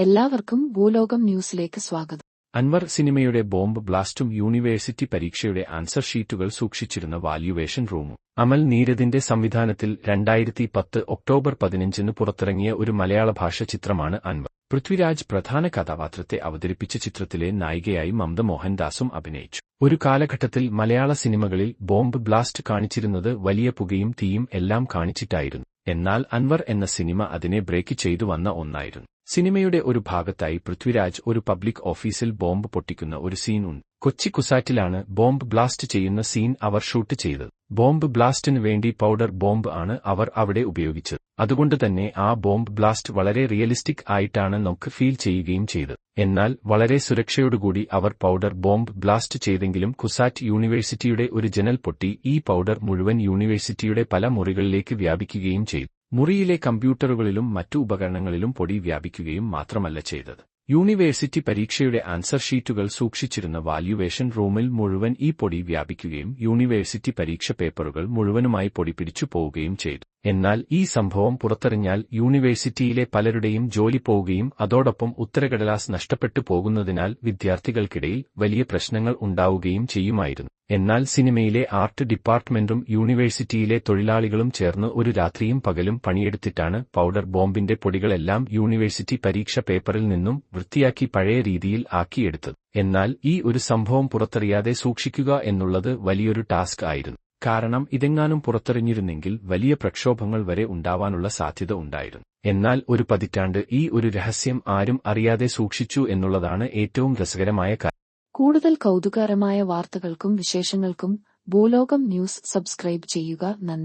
എല്ലാവർക്കും ഭൂലോകം ന്യൂസിലേക്ക് സ്വാഗതം. അൻവർ സിനിമയുടെ ബോംബ് ബ്ലാസ്റ്റും യൂണിവേഴ്സിറ്റി പരീക്ഷയുടെ ആൻസർ ഷീറ്റുകൾ സൂക്ഷിച്ചിരുന്ന വാല്യുവേഷൻ റൂമും. അമൽ നീരദിന്റെ സംവിധാനത്തിൽ രണ്ടായിരത്തി പത്ത് ഒക്ടോബർ പതിനഞ്ചിന് പുറത്തിറങ്ങിയ ഒരു മലയാള ഭാഷ ചിത്രമാണ് അൻവർ. പൃഥ്വിരാജ് പ്രധാന കഥാപാത്രത്തെ അവതരിപ്പിച്ച ചിത്രത്തിലെ നായികയായി മമത മോഹൻദാസും അഭിനയിച്ചു. ഒരു കാലഘട്ടത്തിൽ മലയാള സിനിമകളിൽ ബോംബ് ബ്ലാസ്റ്റ് കാണിച്ചിരുന്നത് വലിയ പുകയും തീയും എല്ലാം കാണിച്ചിട്ടായിരുന്നു. എന്നാൽ അൻവർ എന്ന സിനിമ അതിനെ ബ്രേക്ക് ചെയ്തു വന്ന ഒന്നായിരുന്നു. സിനിമയുടെ ഒരു ഭാഗത്തായി പൃഥ്വിരാജ് ഒരു പബ്ലിക് ഓഫീസിൽ ബോംബ് പൊട്ടിക്കുന്ന ഒരു സീൻ ഉണ്ട്. കൊച്ചി കുസാറ്റിലാണ് ബോംബ് ബ്ലാസ്റ്റ് ചെയ്യുന്ന സീൻ അവർ ഷൂട്ട് ചെയ്തത്. ബോംബ് ബ്ലാസ്റ്റിന് വേണ്ടി പൗഡർ ബോംബ് ആണ് അവർ അവിടെ ഉപയോഗിച്ചത്. അതുകൊണ്ട് തന്നെ ആ ബോംബ് ബ്ലാസ്റ്റ് വളരെ റിയലിസ്റ്റിക് ആയിട്ടാണ് നമുക്ക് ഫീൽ ചെയ്യുകയും ചെയ്തത്. എന്നാൽ വളരെ സുരക്ഷയോടുകൂടി അവർ പൗഡർ ബോംബ് ബ്ലാസ്റ്റ് ചെയ്തെങ്കിലും കുസാറ്റ് യൂണിവേഴ്സിറ്റിയുടെ ഒരു ജനൽ പൊട്ടി ഈ പൗഡർ മുഴുവൻ യൂണിവേഴ്സിറ്റിയുടെ പല മുറികളിലേക്ക് വ്യാപിക്കുകയും ചെയ്തു. മുറിയിലെ കമ്പ്യൂട്ടറുകളിലും മറ്റു ഉപകരണങ്ങളിലും പൊടി വ്യാപിക്കുകയും മാത്രമല്ല ചെയ്തത്. യൂണിവേഴ്സിറ്റി പരീക്ഷയുടെ ആൻസർ ഷീറ്റുകൾ സൂക്ഷിച്ചിരുന്ന വാല്യുവേഷൻ റൂമിൽ മുഴുവൻ ഈ പൊടി വ്യാപിക്കുകയും യൂണിവേഴ്സിറ്റി പരീക്ഷ പേപ്പറുകൾ മുഴുവനുമായി പൊടി പിടിച്ചു പോവുകയും ചെയ്തു. എന്നാൽ ഈ സംഭവം പുറത്തെറിഞ്ഞാൽ യൂണിവേഴ്സിറ്റിയിലെ പലരുടെയും ജോലി പോവുകയും അതോടൊപ്പം ഉത്തരകടലാസ് നഷ്ടപ്പെട്ടു പോകുന്നതിനാൽ വിദ്യാർത്ഥികൾക്കിടയിൽ വലിയ പ്രശ്നങ്ങൾ ഉണ്ടാവുകയും ചെയ്യുമായിരുന്നു. എന്നാൽ സിനിമയിലെ ആർട്ട് ഡിപ്പാർട്ട്മെന്റും യൂണിവേഴ്സിറ്റിയിലെ തൊഴിലാളികളും ചേർന്ന് ഒരു രാത്രിയും പകലും പണിയെടുത്തിട്ടാണ് പൗഡർ ബോംബിന്റെ പൊടികളെല്ലാം യൂണിവേഴ്സിറ്റി പരീക്ഷ പേപ്പറിൽ നിന്നും വൃത്തിയാക്കി പഴയ രീതിയിൽ ആക്കിയെടുത്തത്. എന്നാൽ ഈ ഒരു സംഭവം പുറത്തറിയാതെ സൂക്ഷിക്കുക എന്നുള്ളത് വലിയൊരു ടാസ്ക് ആയിരുന്നു. കാരണം ഇതെങ്ങാനും പുറത്തെറിഞ്ഞിരുന്നെങ്കിൽ വലിയ പ്രക്ഷോഭങ്ങൾ വരെ ഉണ്ടാവാനുള്ള സാധ്യത ഉണ്ടായിരുന്നു. എന്നാൽ ഒരു പതിറ്റാണ്ട് ഈ ഒരു രഹസ്യം ആരും അറിയാതെ സൂക്ഷിച്ചു എന്നുള്ളതാണ് ഏറ്റവും രസകരമായ കാര്യം. കൂടുതൽ കൗതുകകരമായ വാർത്തകൾക്കും വിശേഷങ്ങൾക്കും ഭൂലോകം ന്യൂസ് സബ്സ്ക്രൈബ് ചെയ്യുക നന്ദി.